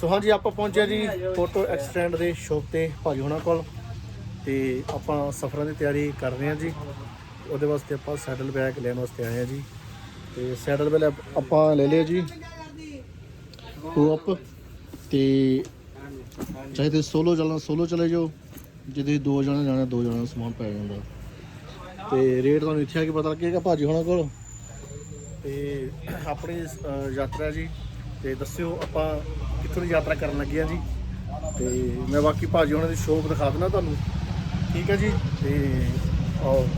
ਸੋ ਹਾਂਜੀ ਆਪਾਂ ਪਹੁੰਚਿਆ ਜੀ ਫੋਟੋ ਐਕਸਟੈਂਡ ਦੇ ਸ਼ੋਪ ਤੇ ਭਾਜੀ ਹੋਣਾ ਕੋਲ। ਤੇ ਆਪਾਂ ਸਫ਼ਰਾਂ ਦੀ ਤਿਆਰੀ ਕਰ ਰਹੇ ਹਾਂ ਜੀ। ਉਹਦੇ ਵਾਸਤੇ ਆਪਾਂ ਸੈਡਲ ਬੈਗ ਲੈਣ ਵਾਸਤੇ ਆਏ ਹਾਂ ਜੀ। ਤੇ ਸੈਡਲ ਬੈਗ ਆਪਾਂ ਲੈ ਲਿਆ ਜੀ। ਟੂ ਅਪ ਤੇ ਚਾਹੇ ਤੁਸੀਂ ਸੋਲੋ ਚੱਲਣਾ ਸੋਲੋ ਚਲੇ ਜਾਓ। ਜੇ ਤੁਸੀਂ ਦੋ ਜਣੇ ਜਾਣਾ, ਦੋ ਜਣਿਆਂ ਦਾ ਸਮਾਨ ਪੈ ਜਾਂਦਾ। ਤੇ ਰੇਟ ਤੁਹਾਨੂੰ ਇੱਥੇ ਆ ਕੇ ਪਤਾ ਲੱਗੇਗਾ ਭਾਜੀ ਹੋਣਾ ਕੋਲ। ਤੇ ਆਪਣੀ ਯਾਤਰਾ ਜੀ। ਤੇ ਦੱਸਿਓ ਆਪਾਂ ਕਿੱਥੋਂ ਦੀ ਯਾਤਰਾ ਕਰਨ ਲੱਗੇ ਆ ਜੀ। ਤੇ ਮੈਂ ਬਾਕੀ ਭਾਜੀ ਉਹਨਾਂ ਦੀ ਸ਼ੋਪ ਦਿਖਾ ਦਿੰਦਾ ਤੁਹਾਨੂੰ। ਠੀਕ ਹੈ ਜੀ? ਤੇ ਆਓ।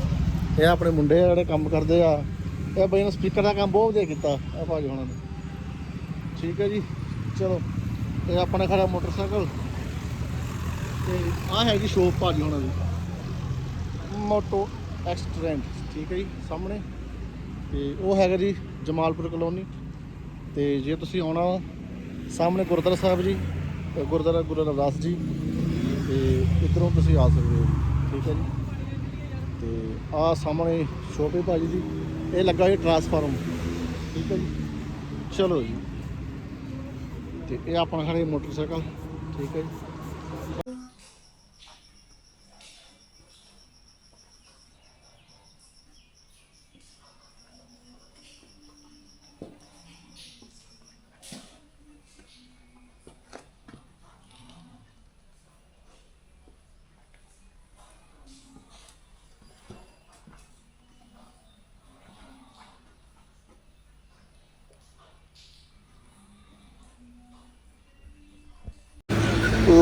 ਇਹ ਆਪਣੇ ਮੁੰਡੇ ਆ ਜਿਹੜੇ ਕੰਮ ਕਰਦੇ ਆ। ਇਹ ਬਈ ਨੇ ਸਪੀਕਰ ਦਾ ਕੰਮ ਬਹੁਤ ਵਧੀਆ ਕੀਤਾ ਆ ਭਾਜੀ ਉਹਨਾਂ ਨੇ। ਠੀਕ ਹੈ ਜੀ? ਚਲੋ। ਇਹ ਆਪਣਾ ਖੜਾ ਮੋਟਰਸਾਈਕਲ। ਤੇ ਆ ਹੈ ਜੀ ਸ਼ੋਪ ਭਾਜੀ ਉਹਨਾਂ ਦੀ। ਮੋਟੋ ਐਕਸਟ੍ਰੈਂਡ ਠੀਕ ਹੈ ਜੀ? ਸਾਹਮਣੇ। ਤੇ ਉਹ ਹੈਗਾ ਜੀ ਜਮਾਲਪੁਰ ਕਲੋਨੀ। ਤੇ ਜੇ ਤੁਸੀਂ ਆਉਣਾ ਵਾ, ਸਾਹਮਣੇ ਗੁਰਦੁਆਰਾ ਸਾਹਿਬ ਜੀ ਤੇ ਗੁਰਦੁਆਰਾ ਗੁਰੂ ਰਵਿਦਾਸ ਜੀ। ਤੇ ਇਧਰੋਂ ਤੁਸੀਂ ਆ ਸਕਦੇ ਹੋ। ਠੀਕ ਹੈ ਜੀ। ਤੇ ਆ ਸਾਹਮਣੇ ਛੋਟੇ ਹੈ ਭਾਜੀ ਜੀ। ਇਹ ਲੱਗਾ ਹੈ ਟਰਾਂਸਫਾਰਮ। ਠੀਕ ਹੈ ਜੀ। ਚਲੋ ਜੀ। ਤੇ ਇਹ ਆਪਣਾ ਖੜੇ ਮੋਟਰਸਾਈਕਲ। ਠੀਕ ਹੈ ਜੀ।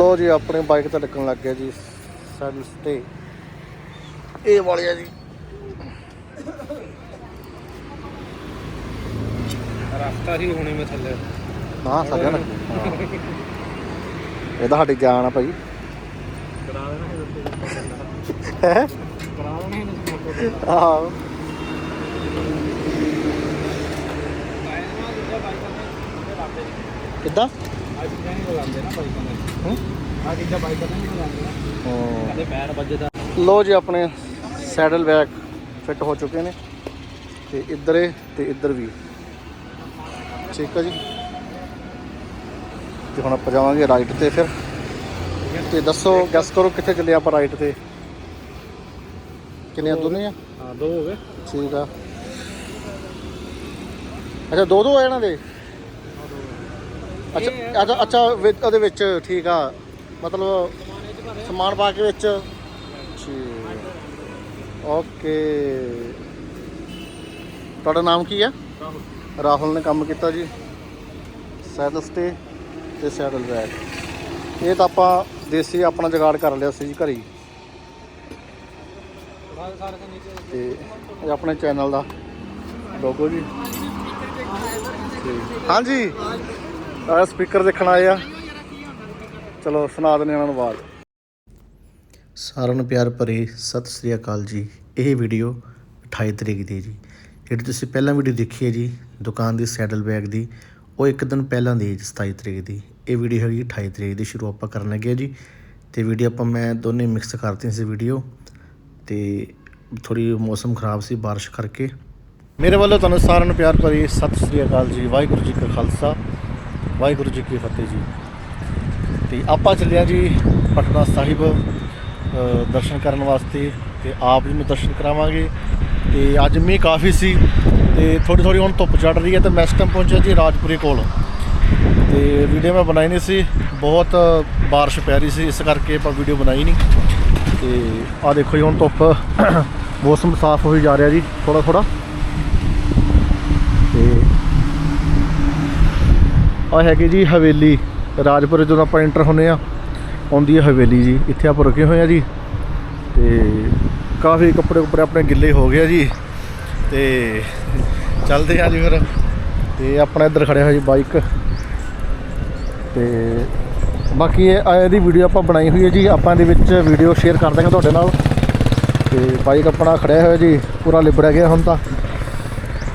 ਲੋ ਜੀ ਆਪਣੇ ਬਾਈਕ ਤੇ ਲੱਗਣ ਲੱਗ ਗਿਆ ਜੀ ਸੈਡਲਸ ਤੇ। ਇਹ ਵਾਲਿਆ ਜੀ। ਰਸਤਾ ਹੀ ਹੋਣੇ ਮੈਂ ਥੱਲੇ। ਹਾਂ ਸੱਜਣ ਇਹਦਾ ਸਾਡੀ ਜਾਨ ਆ ਭਾਈ। ਕਰਾ ਦੇਣਾ ਹੈ? ਕਰਾ ਦੇਣਾ ਆਹ। ਕਿੱਦਾਂ? ਅੱਜ ਨਹੀਂ ਬੁਲਾਉਂਦੇ ਨਾ ਬਾਈਕਾਂ ਦੇ ਹੂੰ? ਆ ਚੀਜ਼ਾਂ ਬਾਈਕਾਂ ਦੇ ਨਹੀਂ ਬੁਲਾਉਂਦੇ ਨਾ ਹਾਂ। ਕਹਿੰਦੇ ਪੈਰ ਵੱਜਦਾ ਲੋ ਜੀ ਆਪਣੇ ਸੈਡਲ ਬੈਗ ਫਿੱਟ ਹੋ ਚੁੱਕੇ ਨੇ ਤੇ ਇੱਧਰ ਇਹ ਤੇ ਇੱਧਰ ਵੀ। ਠੀਕ ਹੈ ਜੀ। ਤੇ ਹੁਣ ਆਪਾਂ ਜਾਵਾਂਗੇ ਰਾਈਟ ਤੇ ਫਿਰ। ਤੇ ਦੱਸੋ ਗੈਸ ਕਰੋ ਕਿੱਥੇ ਚੱਲੇ ਆਪਾਂ ਰਾਈਟ ਤੇ। ਕਿੰਨੇ ਦੋਨੇ ਆ ਹਾਂ ਦੋ ਹੋ ਗਏ। ਠੀਕ ਆ। ਅੱਛਾ ਦੋ ਦੋ ਆ ਇਹਨਾਂ ਦੇ? ਅੱਛਾ ਅੱਛਾ ਉਹਦੇ ਵਿੱਚ ਠੀਕ ਆ। ਮਤਲਬ ਸਮਾਨ ਪਾ ਕੇ ਵਿੱਚ। ਠੀਕ। ਓਕੇ। ਤੁਹਾਡਾ ਨਾਮ ਕੀ ਹੈ ਰਾਹੁਲ। ਨੇ ਕੰਮ ਕੀਤਾ ਜੀ। ਸੈਡਲ ਸਟੇ ਤੇ ਸੈਡਲ ਬੈਗ ਇਹ ਤਾਂ ਆਪਾਂ ਦੇਸੀ ਆਪਣਾ ਜੁਗਾੜ ਕਰ ਲਿਆ ਸੀ ਜੀ ਘਰੇ। ਤੋਂ ਇਹ ਆਪਣੇ ਚੈਨਲ ਦਾ ਲੋਗੋ ਜੀ। ਹਾਂਜੀ। ਆ ਸਪੀਕਰ ਦੇਖਣ ਆਏ ਆ। ਚਲੋ, ਸੁਣਾ ਦਿੰਦੇ ਉਹਨਾਂ ਨੂੰ ਆਵਾਜ਼। ਸਾਰਿਆਂ ਨੂੰ ਪਿਆਰ ਭਰੀ ਸਤਿ ਸ੍ਰੀ ਅਕਾਲ ਜੀ। ਇਹ ਵੀਡੀਓ 28 ਤਰੀਕ ਦੀ ਹੈ ਜੀ। ਜਿਹੜੀ ਤੁਸੀਂ ਪਹਿਲਾਂ ਵੀਡੀਓ ਦੇਖੀ ਹੈ ਜੀ, ਦੁਕਾਨ ਦੀ ਸੈਡਲ ਬੈਗ ਦੀ, ਉਹ ਇੱਕ ਦਿਨ ਪਹਿਲਾਂ ਦੀ ਹੈ ਜੀ 27 ਤਰੀਕ ਦੀ। ਇਹ ਵੀਡੀਓ ਹੈਗੀ 28 ਤਰੀਕ ਦੀ, ਸ਼ੁਰੂ ਆਪਾਂ ਕਰਨ ਲੱਗੇ ਜੀ। ਤੇ ਵੀਡੀਓ ਆਪਾਂ ਮੈਂ ਦੋਨੇ ਮਿਕਸ ਕਰਤੀ ਸੀ ਵੀਡੀਓ। ਤੇ ਥੋੜੀ ਮੌਸਮ ਖਰਾਬ ਸੀ ਬਾਰਿਸ਼ ਕਰਕੇ। ਮੇਰੇ ਵੱਲੋਂ ਤੁਹਾਨੂੰ ਸਾਰਿਆਂ ਨੂੰ ਪਿਆਰ ਭਰੀ ਸਤਿ ਸ੍ਰੀ ਅਕਾਲ ਜੀ, ਵਾਹਿਗੁਰੂ ਜੀ ਕਾ ਖਾਲਸਾ, ਵਾਹਿਗੁਰੂ ਜੀ ਕੀ ਫਤਿਹ ਜੀ। ਤੇ ਆਪਾਂ ਚੱਲਿਆ ਜੀ ਪਟਨਾ ਸਾਹਿਬ ਦਰਸ਼ਨ ਕਰਨ ਵਾਸਤੇ ਤੇ ਆਪ ਜੀ ਨੂੰ ਦਰਸ਼ਨ ਕਰਾਵਾਂਗੇ। ਤੇ ਅੱਜ ਮੀਂਹ ਕਾਫੀ ਸੀ ਤੇ ਥੋੜੀ ਥੋੜੀ ਹੁਣ ਧੁੱਪ ਚੜ ਰਹੀ ਹੈ ਤੇ ਮੈਂ ਇਸ ਟਾਈਮ ਪਹੁੰਚਿਆ ਜੀ ਰਾਜਪੁਰੇ ਕੋਲ। ਤੇ ਵੀਡੀਓ ਮੈਂ ਬਣਾਈ ਨਹੀਂ ਸੀ, ਬਹੁਤ ਬਾਰਿਸ਼ ਪੈ ਰਹੀ ਸੀ, ਇਸ ਕਰਕੇ ਆਪਾਂ ਵੀਡੀਓ ਬਣਾਈ ਨਹੀਂ। ਤੇ ਆ ਦੇਖੋ ਜੀ ਹੁਣ ਧੁੱਪ ਮੌਸਮ ਸਾਫ਼ ਹੋਈ ਜਾ ਰਿਹਾ ਜੀ ਥੋੜਾ ਥੋੜਾ ਤੇ ਆ ਹੈਗੀ ਜੀ ਹਵੇਲੀ। ਰਾਜਪੁਰ ਜਦੋਂ ਆਪਾਂ ਐਂਟਰ ਹੁੰਨੇ ਆ ਆਉਂਦੀ ਹੈ ਹਵੇਲੀ ਜੀ। ਇੱਥੇ ਆਪਾਂ ਰੁਕੇ ਹੋਏ ਆ ਜੀ। ਤੇ ਕਾਫੀ ਕੱਪੜੇ ਕੁਪੜੇ ਆਪਣੇ ਗਿੱਲੇ ਹੋ ਗਏ ਜੀ। ਤੇ ਚੱਲਦੇ ਆ ਜੀ ਫਿਰ। ਤੇ ਆਪਣਾ ਇੱਧਰ ਖੜਿਆ ਹੋਇਆ ਜੀ ਬਾਈਕ ਤੇ ਬਾਕੀ ਇਹ ਇਹਦੀ ਵੀਡੀਓ ਆਪਾਂ ਬਣਾਈ ਹੋਈ ਹੈ ਜੀ। ਆਪਾਂ ਇਹਦੇ ਵਿੱਚ ਵੀਡੀਓ ਸ਼ੇਅਰ ਕਰ ਦਾਂਗੇ ਤੁਹਾਡੇ ਨਾਲ। ਤੇ ਬਾਈਕ ਆਪਣਾ ਖੜਿਆ ਹੋਇਆ ਜੀ। ਪੂਰਾ ਲਿਬੜਿਆ ਗਿਆ ਹੁਣ ਤਾਂ।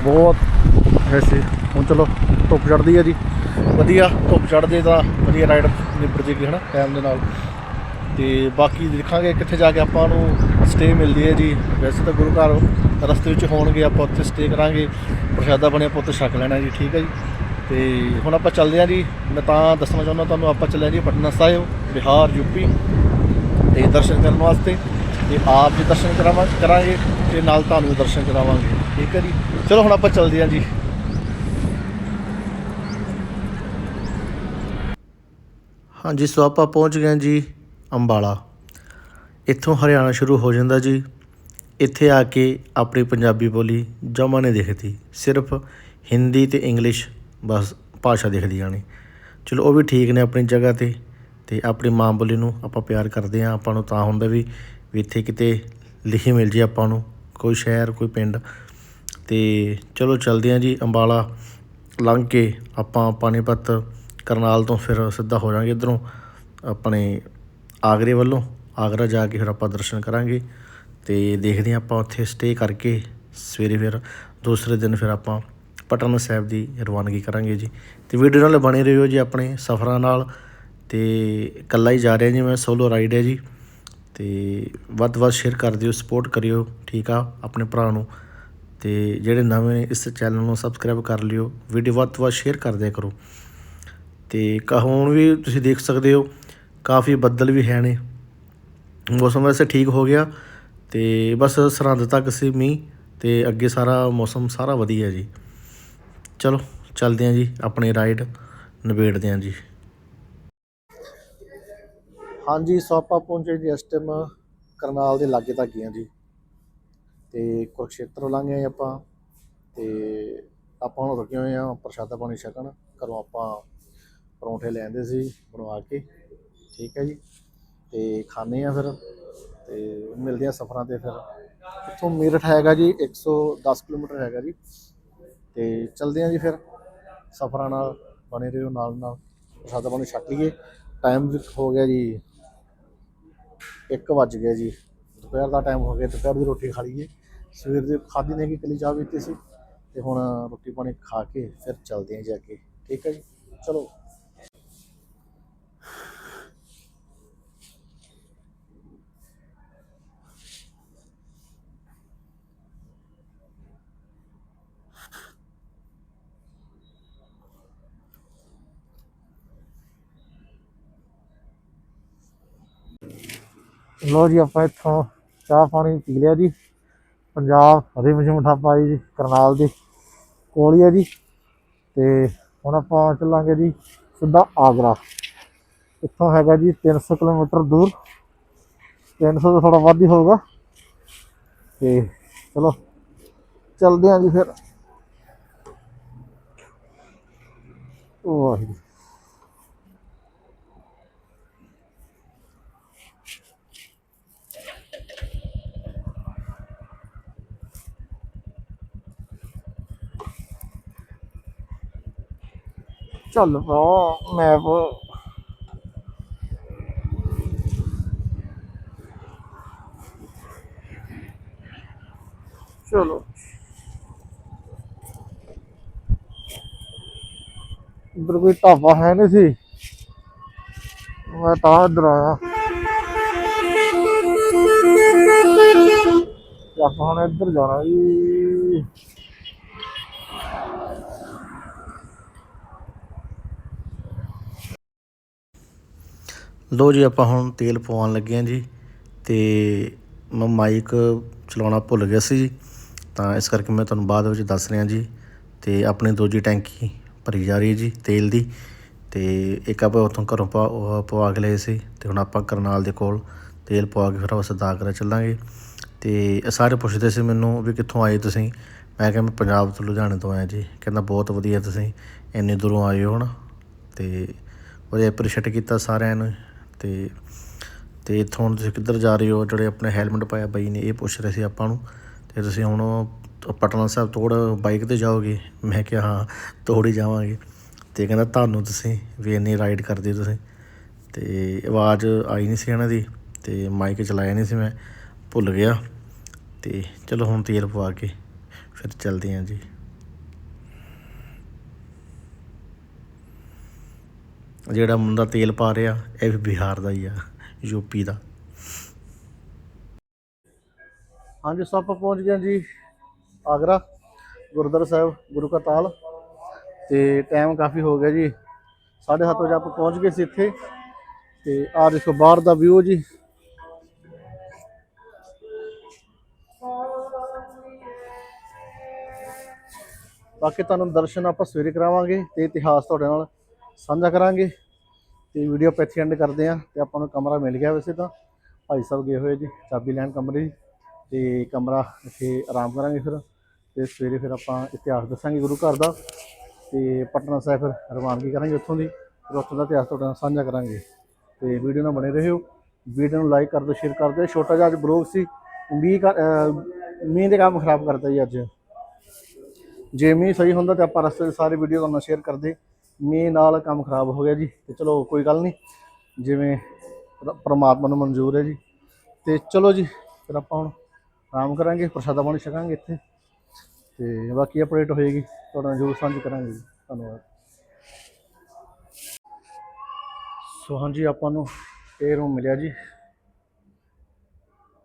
ਬਹੁਤ ਵੈਸੇ ਹੁਣ ਚਲੋ ਧੁੱਪ ਚੜਦੀ ਹੈ ਜੀ। ਵਧੀਆ, ਧੁੱਪ ਚੜਦੇ ਤਾਂ ਵਧੀਆ ਰਾਈਡ ਨਿਬੜ ਹੈ ਨਾ ਟਾਈਮ ਦੇ ਨਾਲ। ਤੇ ਬਾਕੀ ਦੇਖਾਂਗੇ ਕਿੱਥੇ ਜਾ ਕੇ ਆਪਾਂ ਨੂੰ ਸਟੇ ਮਿਲਦੀ ਹੈ ਜੀ। ਵੈਸੇ ਤਾਂ ਗੁਰੂ ਘਰ ਰਸਤੇ ਵਿੱਚ ਹੋਣਗੇ, ਆਪਾਂ ਉੱਥੇ ਸਟੇ ਕਰਾਂਗੇ। ਪ੍ਰਸ਼ਾਦਾ ਬਣਿਆ ਪੁੱਤ ਛਕ ਲੈਣਾ ਜੀ, ਠੀਕ ਹੈ ਜੀ। ਤੇ ਹੁਣ ਆਪਾਂ ਚੱਲਦੇ ਹਾਂ ਜੀ। ਮੈਂ ਤਾਂ ਦੱਸਣਾ ਚਾਹੁੰਦਾ ਤੁਹਾਨੂੰ, ਆਪਾਂ ਚੱਲੇ ਜੀ ਪਟਨਾ ਸਾਹਿਬ, ਬਿਹਾਰ ਯੂਪੀ ਤੇ ਦਰਸ਼ਨ ਕਰਨ ਵਾਸਤੇ। ਤੇ ਆਪ ਜੀ ਦਰਸ਼ਨ ਕਰਾਵਾਂ ਕਰਾਂਗੇ ਤੇ ਨਾਲ ਤੁਹਾਨੂੰ ਵੀ ਦਰਸ਼ਨ ਕਰਾਵਾਂਗੇ, ਠੀਕ ਹੈ ਜੀ। ਚਲੋ ਹੁਣ ਆਪਾਂ ਚੱਲਦੇ ਹਾਂ ਜੀ। ਹਾਂਜੀ, ਸੋ ਆਪਾਂ ਪਹੁੰਚ ਗਏ ਜੀ ਅੰਬਾਲਾ। ਇੱਥੋਂ ਹਰਿਆਣਾ ਸ਼ੁਰੂ ਹੋ ਜਾਂਦਾ ਜੀ। ਇੱਥੇ ਆ ਕੇ ਆਪਣੀ ਪੰਜਾਬੀ ਬੋਲੀ ਜਮਾ ਨਹੀਂ ਦਿਖਦੀ। ਸਿਰਫ ਹਿੰਦੀ ਤੇ ਇੰਗਲਿਸ਼ ਬਸ ਭਾਸ਼ਾ ਦਿਖਦੀ ਜਾਣੀ। ਚਲੋ, ਉਹ ਵੀ ਠੀਕ ਨੇ ਆਪਣੀ ਜਗ੍ਹਾ ਤੇ। ਤੇ ਆਪਣੀ ਮਾਂ ਬੋਲੀ ਨੂੰ ਆਪਾਂ ਪਿਆਰ ਕਰਦੇ ਹਾਂ। ਆਪਾਂ ਨੂੰ ਤਾਂ ਹੁੰਦਾ ਵੀ ਵੀ ਇੱਥੇ ਕਿਤੇ ਲਿਖੀ ਮਿਲ ਜੇ ਆਪਾਂ ਨੂੰ। ਕੋਈ ਸ਼ਹਿਰ, ਕੋਈ ਪਿੰਡ। ਤੇ ਚਲੋ, ਚੱਲਦੇ ਹਾਂ ਜੀ ਅੰਬਾਲਾ। ਲੰਘ ਕੇ ਆਪਾਂ ਪਾਣੀਪਤ ਕਰਨਾਲ ਤੋਂ ਫਿਰ ਸਿੱਧਾ ਹੋ ਜਾਾਂਗੇ ਇੱਧਰੋਂ ਆਪਣੇ ਆਗਰੇ ਵੱਲੋਂ, ਆਗਰਾ ਜਾ ਕੇ ਫਿਰ ਆਪਾਂ ਦਰਸ਼ਨ ਕਰਾਂਗੇ ਅਤੇ ਦੇਖਦੇ ਹਾਂ ਆਪਾਂ ਉੱਥੇ ਸਟੇ ਕਰਕੇ ਸਵੇਰੇ ਫਿਰ ਦੂਸਰੇ ਦਿਨ ਫਿਰ ਆਪਾਂ ਪਟਨਾ ਸਾਹਿਬ ਦੀ ਰਵਾਨਗੀ ਕਰਾਂਗੇ ਜੀ। ਤੇ ਵੀਡੀਓ ਨਾਲ ਬਣੇ ਰਹੋ ਜੀ ਆਪਣੇ ਸਫ਼ਰਾਂ ਨਾਲ ਤੇ ਇਕੱਲਾ ਹੀ ਜਾ ਰਿਹਾ ਜੀ ਮੈਂ ਸੋਲੋ ਰਾਈਡ ਹੈ ਜੀ। ਤੇ ਵੱਧ ਤੋਂ ਵੱਧ ਸ਼ੇਅਰ ਕਰ ਦਿਓ ਸਪੋਰਟ ਕਰਿਓ, ਠੀਕ ਆ, ਆਪਣੇ ਭਰਾ ਨੂੰ। ਤੇ ਜਿਹੜੇ ਨਵੇਂ ਨੇ ਇਸ ਚੈਨਲ ਨੂੰ ਸਬਸਕ੍ਰਾਈਬ ਕਰ ਲਿਓ ਵੀਡੀਓ ਵੱਧ ਤੋਂ ਵੱਧ ਸ਼ੇਅਰ ਕਰ ਕਰੋ। ਤੇ ਕ- ਹੁਣ ਵੀ ਤੁਸੀਂ ਦੇਖ ਸਕਦੇ ਹੋ, ਕਾਫੀ ਬੱਦਲ ਵੀ ਹੈ ਨੇ। ਮੌਸਮ ਵੈਸੇ ਠੀਕ ਹੋ ਗਿਆ ਤੇ ਬਸ ਸਰਹੰਦ ਤੱਕ ਸੀ ਮੀਂਹ ਤੇ ਅੱਗੇ ਸਾਰਾ ਮੌਸਮ ਸਾਰਾ ਵਧੀਆ ਜੀ। ਚਲੋ, ਚੱਲਦੇ ਹਾਂ ਜੀ, ਆਪਣੀ ਰਾਈਡ ਨਿਬੇੜਦੇ ਹਾਂ ਜੀ। ਹਾਂਜੀ, ਸੋ ਆਪਾਂ ਪਹੁੰਚੇ ਜੀ ਇਸ ਟਾਈਮ ਕਰਨਾਲ ਦੇ ਲਾਗੇ ਤੱਕ ਗਏ ਹਾਂ ਜੀ। ਤੇ ਕੁਰਕਸ਼ੇਤਰ ਲੰਘੇ ਹਾਂ ਆਪਾਂ ਤੇ ਆਪਾਂ ਹੁਣ ਰੁਕੇ ਹੋਏ ਆ ਪ੍ਰਸ਼ਾਦਾ ਪਾਣੀ ਛਕਣ। ਘਰੋਂ ਆਪਾਂ ਪਰੌਂਠੇ ਲੈਂਦੇ ਸੀ ਬਣਵਾ ਕੇ, ਠੀਕ ਹੈ ਜੀ। ਤੇ ਖਾਣੇ ਆ ਫਿਰ ਤੇ ਮਿਲਦੇ ਆ ਸਫ਼ਰਾਂ ਤੇ ਫਿਰ। ਇੱਥੋਂ ਮੇਰਠ ਹੈਗਾ ਜੀ 110 ਕਿਲੋਮੀਟਰ ਹੈਗਾ ਜੀ। ਤੇ ਚਲਦੇ ਆ ਜੀ ਫਿਰ ਸਫ਼ਰਾਂ ਨਾਲ, ਬਣੇ ਰਹੋ ਨਾਲ ਨਾਲ। ਪ੍ਰਸ਼ਾਦਾ ਪਾਣੀ ਛਕ ਲਈਏ। ਟਾਈਮ ਵੀ ਹੋ ਗਿਆ ਜੀ 1 ਵੱਜ ਗਿਆ ਜੀ। ਦੁਪਹਿਰ ਦਾ ਟਾਈਮ ਹੋ ਗਿਆ, ਦੁਪਹਿਰ ਦੀ ਰੋਟੀ ਖਾ ਲਈਏ। ਸਵੇਰ ਦੀ ਖਾਦੀ ਨੇ ਕਿ ਕਲੀ ਚਾਹ ਪੀਤੀ ਸੀ। ਤੇ ਹੁਣ ਰੋਟੀ ਪਾਣੀ ਖਾ ਕੇ ਫਿਰ ਚੱਲਦੇ ਆਂ ਜਾ ਕੇ ਠੀਕ ਹੈ ਜੀ, ਚਲੋ। ਲੋ ਜੀ, ਆਪਾਂ ਇੱਥੋਂ ਚਾਹ ਪਾਣੀ ਪੀ ਲਿਆ ਜੀ। ਪੰਜਾਬ ਹਰੀ ਮਸ਼ਹੂਰ ਠਾਪਾ ਜੀ, ਕਰਨਾਲ ਦੇ ਕੋਲ ਹੀ ਹੈ ਜੀ। ਤੇ ਹੁਣ ਆਪਾਂ ਚੱਲਾਂਗੇ ਜੀ ਸਿੱਧਾ ਆਗਰਾ। ਇੱਥੋਂ ਹੈਗਾ ਜੀ 300 ਕਿਲੋਮੀਟਰ ਦੂਰ। 300 ਤੋਂ ਥੋੜਾ ਵੱਧ ਹੀ ਹੋਊਗਾ। ਤੇ ਚਲੋ, ਚੱਲਦੇ ਆਂ ਜੀ ਫਿਰ। ਵਾਹਿਗੁਰੂ। ਚੱਲ ਪਾ ਮੈਪ ਚਲੋ। ਇੱਧਰ ਕੋਈ ਢਾਬਾ ਹੈ ਨਹੀਂ ਸੀ। ਮੈਂ ਤਾਂ ਇੱਧਰ ਆਇਆ। ਆਪਾਂ ਹੁਣ ਇੱਧਰ ਜਾਣਾ ਜੀ। ਲੋ ਜੀ, ਆਪਾਂ ਹੁਣ ਤੇਲ ਪਵਾਉਣ ਲੱਗੇ ਹਾਂ ਜੀ ਤੇ ਮੈਂ ਮਾਈਕ ਚਲਾਉਣਾ ਭੁੱਲ ਗਿਆ ਸੀ ਜੀ। ਤਾਂ ਇਸ ਕਰਕੇ ਮੈਂ ਤੁਹਾਨੂੰ ਬਾਅਦ ਵਿੱਚ ਦੱਸ ਰਿਹਾ ਜੀ ਤੇ ਆਪਣੀ ਦੂਜੀ ਟੈਂਕੀ ਭਰੀ ਜਾ ਰਹੀ ਹੈ ਜੀ ਤੇਲ ਦੀ। ਤੇ ਇੱਕ ਆਪਾਂ ਉੱਥੋਂ ਘਰੋਂ ਪਾ ਪਵਾ ਕੇ ਲਏ ਸੀ ਤੇ ਹੁਣ ਆਪਾਂ ਕਰਨਾਲ ਦੇ ਕੋਲ ਤੇਲ ਪਵਾ ਕੇ ਫਿਰ ਆਪਾਂ ਸਿੱਧਾ ਆਗਰਾ ਚੱਲਾਂਗੇ। ਤੇ ਇਹ ਸਾਰੇ ਪੁੱਛਦੇ ਸੀ ਮੈਨੂੰ ਵੀ ਕਿੱਥੋਂ ਆਏ ਤੁਸੀਂ? ਮੈਂ ਕਿਹਾ ਮੈਂ ਪੰਜਾਬ ਤੋਂ ਲੁਧਿਆਣੇ ਤੋਂ ਆਇਆ ਜੀ। ਕਹਿੰਦਾ ਬਹੁਤ ਵਧੀਆ ਤੁਸੀਂ, ਇੰਨੇ ਦੂਰੋਂ ਆਏ ਹੋ ਨਾ। ਤੇ ਉਹਦੇ ਐਪਰੀਸ਼ੀਏਟ ਕੀਤਾ ਸਾਰਿਆਂ ਨੂੰ। ਤੇ ਤੇ ਇੱਥੋਂ ਹੁਣ ਤੁਸੀਂ ਕਿੱਧਰ ਜਾ ਰਹੇ ਹੋ? ਜਿਹੜੇ ਆਪਣੇ ਹੈਲਮਟ ਪਾਇਆ ਬਾਈ ਨੇ, ਇਹ ਪੁੱਛ ਰਹੇ ਸੀ ਆਪਾਂ ਨੂੰ। ਤੇ ਤੁਸੀਂ ਹੁਣ ਪਟਨਾ ਸਾਹਿਬ ਤੋੜ ਬਾਈਕ ਤੇ ਜਾਓਗੇ? ਮੈਂ ਕਿਹਾ, ਹਾਂ ਤੋੜ ਹੀ ਜਾਵਾਂਗੇ। ਤੇ ਕਹਿੰਦਾ, ਤੁਹਾਨੂੰ ਤੁਸੀਂ ਵੀ ਇੰਨੀ ਰਾਈਡ ਕਰਦੇ ਹੋ ਤੁਸੀਂ। ਤੇ ਆਵਾਜ਼ ਆਈ ਨਹੀਂ ਸੀ ਇਹਨਾਂ ਦੀ, ਤੇ ਮਾਈਕ ਚਲਾਇਆ ਨਹੀਂ ਸੀ ਮੈਂ। ਭੁੱਲ ਗਿਆ। ਤੇ ਚਲੋ ਹੁਣ ਤੇਲ ਪਵਾ ਕੇ ਫਿਰ ਚੱਲਦੇ ਹਾਂ ਜੀ। ਜਿਹੜਾ ਮੁੰਡਾ ਤੇਲ ਪਾ ਰਿਹਾ, ਇਹ ਵੀ ਬਿਹਾਰ ਦਾ ਹੀ ਆ ਯੂਪੀ ਦਾ। ਹਾਂਜੀ, ਸੋ ਪਹੁੰਚ ਗਏ ਜੀ ਆਗਰਾ, ਗੁਰਦੁਆਰਾ ਸਾਹਿਬ, ਗੁਰੂ ਕਾ ਤਾਲ। ਤੇ ਟਾਈਮ ਕਾਫੀ ਹੋ ਗਿਆ ਜੀ 7:30 ਵਜੇ ਆਪਾਂ ਪਹੁੰਚ ਗਏ ਸੀ ਇੱਥੇ। ਤੇ ਆਹ ਦੇਖੋ, ਬਾਹਰ ਦਾ ਵਿਊ ਜੀ। ਬਾਕੀ ਤੁਹਾਨੂੰ ਦਰਸ਼ਨ ਆਪਾਂ ਸਵੇਰੇ ਕਰਾਵਾਂਗੇ, ਤੇ ਇਤਿਹਾਸ ਤੁਹਾਡੇ ਨਾਲ ਸਾਂਝਾ ਕਰਾਂਗੇ ਤੇ ਵੀਡੀਓ ਆਪਾਂ ਇੱਥੇ ਐਂਡ ਕਰਦੇ ਆਂ ਤੇ ਆਪਾਂ ਨੂੰ ਕਮਰਾ ਮਿਲ ਗਿਆ ਵੈਸੇ ਤਾਂ। ਭਾਈ ਸਾਹਿਬ ਗਏ ਹੋਏ ਜੀ, ਚਾਬੀ ਲੈਣ ਕਮਰੇ ਦੀ ਤੇ ਕਮਰਾ ਇੱਥੇ ਆਰਾਮ ਕਰਾਂਗੇ ਫਿਰ ਤੇ ਸਵੇਰੇ ਫਿਰ ਆਪਾਂ ਇਤਿਹਾਸ ਦੱਸਾਂਗੇ ਗੁਰੂ ਘਰ ਦਾ ਤੇ ਪਟਨਾ ਸਾਹਿਬ ਫਿਰ ਰਵਾਨਗੀ ਕਰਾਂਗੇ ਉੱਥੋਂ ਦੀ, ਫਿਰ ਉੱਥੋਂ ਦਾ ਇਤਿਹਾਸ ਤੁਹਾਡੇ ਨਾਲ ਸਾਂਝਾ ਕਰਾਂਗੇ। ਤੇ ਵੀਡੀਓ ਨਾਲ ਬਣੇ ਰਹਿਓ ਵੀਡੀਓ ਨੂੰ ਲਾਈਕ ਕਰ ਦਿਓ ਸ਼ੇਅਰ ਕਰ ਦਿਓ। ਛੋਟਾ ਜਿਹਾ ਅੱਜ ਬਲੌਗ ਸੀ, ਮੀਂਹ ਕਰ- ਮੀਂਹ ਦੇ ਕੰਮ ਖਰਾਬ ਕਰਤਾ ਜੀ ਅੱਜ। ਜੇ ਮੀਂਹ ਸਹੀ ਹੁੰਦਾ ਤੇ ਆਪਾਂ ਰਸਤੇ 'ਚ ਸਾਰੇ ਵੀਡੀਓ ਤੁਹਾਨੂੰ ਸ਼ੇਅਰ ਕਰਦੇ। ਮੀਂਹ ਨਾਲ ਕੰਮ ਖਰਾਬ ਹੋ ਗਿਆ ਜੀ, ਤੇ ਚਲੋ ਕੋਈ ਗੱਲ ਨਹੀਂ, ਜਿਵੇਂ ਪਰਮਾਤਮਾ ਨੂੰ ਮਨਜ਼ੂਰ ਹੈ ਜੀ। ਤੇ ਚਲੋ ਜੀ, ਫਿਰ ਆਪਾਂ ਹੁਣ ਆਰਾਮ ਕਰਾਂਗੇ, ਪ੍ਰਸ਼ਾਦਾ ਪਾਣੀ ਛਕਾਂਗੇ ਇੱਥੇ। ਤੇ ਬਾਕੀ ਅਪਡੇਟ ਹੋਏਗੀ, ਤੁਹਾਡੇ ਨਾਲ ਜ਼ਰੂਰ ਸਾਂਝੀ ਕਰਾਂਗੇ ਜੀ। ਧੰਨਵਾਦ। ਸੋ ਹਾਂਜੀ, ਆਪਾਂ ਨੂੰ ਇਹ ਰੂਮ ਮਿਲਿਆ ਜੀ।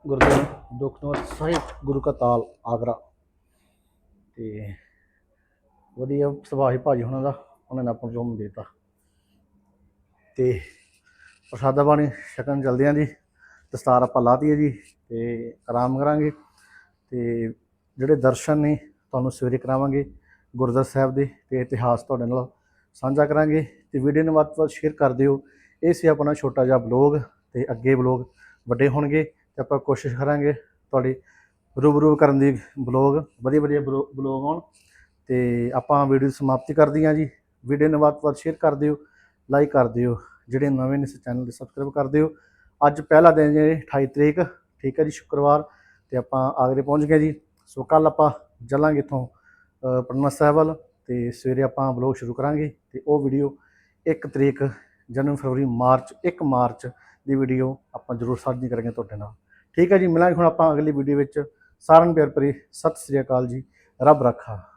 ਗੁਰਦੁਆਰਾ ਦੁਖਨਿਵਾਰਨ ਸਾਹਿਬ, ਗੁਰੂ ਕਾ ਤਾਲ, ਆਗਰਾ। ਤੇ ਵਧੀਆ ਸੁਭਾਅ ਸੀ ਭਾਜੀ ਉਹਨਾਂ ਦਾ। ਉਹਨਾਂ ਨੇ ਆਪਾਂ ਨੂੰ ਰੂਮ ਦੇਤਾ। ਤੇ ਪ੍ਰਸ਼ਾਦਾ ਪਾਣੀ ਛਕਣ ਚਲਦੇ ਹਾਂ ਜੀ। ਦਸਤਾਰ ਆਪਾਂ ਲਾਤੀ ਹੈ ਜੀ ਤੇ ਆਰਾਮ ਕਰਾਂਗੇ। ਤੇ ਜਿਹੜੇ ਦਰਸ਼ਨ ਨੇ ਤੁਹਾਨੂੰ ਸਵੇਰੇ ਕਰਾਵਾਂਗੇ ਗੁਰਦੁਆਰਾ ਸਾਹਿਬ ਦੇ ਤੇ ਇਤਿਹਾਸ ਤੁਹਾਡੇ ਨਾਲ ਸਾਂਝਾ ਕਰਾਂਗੇ। ਤੇ ਵੀਡੀਓ ਨੂੰ ਵੱਧ ਤੋਂ ਵੱਧ ਸ਼ੇਅਰ ਕਰ ਦਿਓ। ਇਹ ਸੀ ਆਪਣਾ ਛੋਟਾ ਜਿਹਾ ਬਲੌਗ ਤੇ ਅੱਗੇ ਬਲੌਗ ਵੱਡੇ ਹੋਣਗੇ ਤੇ ਆਪਾਂ ਕੋਸ਼ਿਸ਼ ਕਰਾਂਗੇ ਤੁਹਾਡੀ ਰੂਬਰੂ ਕਰਨ ਦੀ ਬਲੌਗ ਵਧੀਆ ਵਧੀਆ ਬਲੌਗ ਆਉਣ। ਤੇ ਆਪਾਂ ਵੀਡੀਓ ਦੀ ਸਮਾਪਤੀ ਕਰਦੇ ਹਾਂ ਜੀ। ਵੀਡੀਓ ਨੂੰ ਵੱਧ ਤੋਂ ਵੱਧ ਸ਼ੇਅਰ ਕਰ ਦਿਓ ਲਾਈਕ ਕਰ ਦਿਓ ਜਿਹੜੇ ਨਵੇਂ ਨੇ ਇਸ ਚੈਨਲ ਦੇ ਸਬਸਕ੍ਰਾਈਬ ਕਰ ਦਿਓ। ਅੱਜ ਪਹਿਲਾ ਦਿਨ ਜੇ 28 ਤਰੀਕ ਠੀਕ ਹੈ ਜੀ ਸ਼ੁੱਕਰਵਾਰ ਤੇ ਆਪਾਂ ਆਗਰੇ ਪਹੁੰਚ ਗਏ ਜੀ। ਸੋ ਕੱਲ ਆਪਾਂ ਚੱਲਾਂਗੇ ਇੱਥੋਂ ਅ, ਪਟਨਾ ਸਾਹਿਬ ਵੱਲ ਤੇ ਸਵੇਰੇ ਆਪਾਂ ਬਲੌਗ ਸ਼ੁਰੂ ਕਰਾਂਗੇ ਤੇ ਉਹ ਵੀਡੀਓ 1 ਤਰੀਕ ਜਨਵਰੀ ਫਰਵਰੀ ਮਾਰਚ 1 ਮਾਰਚ ਦੀ ਵੀਡੀਓ ਆਪਾਂ ਜ਼ਰੂਰ ਸਾਂਝੀ ਕਰਾਂਗੇ ਤੁਹਾਡੇ ਨਾਲ। ਠੀਕ ਹੈ ਜੀ ਮਿਲਾਂਗੇ ਹੁਣ ਆਪਾਂ ਅਗਲੀ ਵੀਡੀਓ ਵਿੱਚ। ਸਾਰਿਆਂ ਨੂੰ ਪਿਆਰ ਭਰੀ ਸਤਿ ਸ੍ਰੀ ਅਕਾਲ ਜੀ। ਰੱਬ ਰੱਖਾ।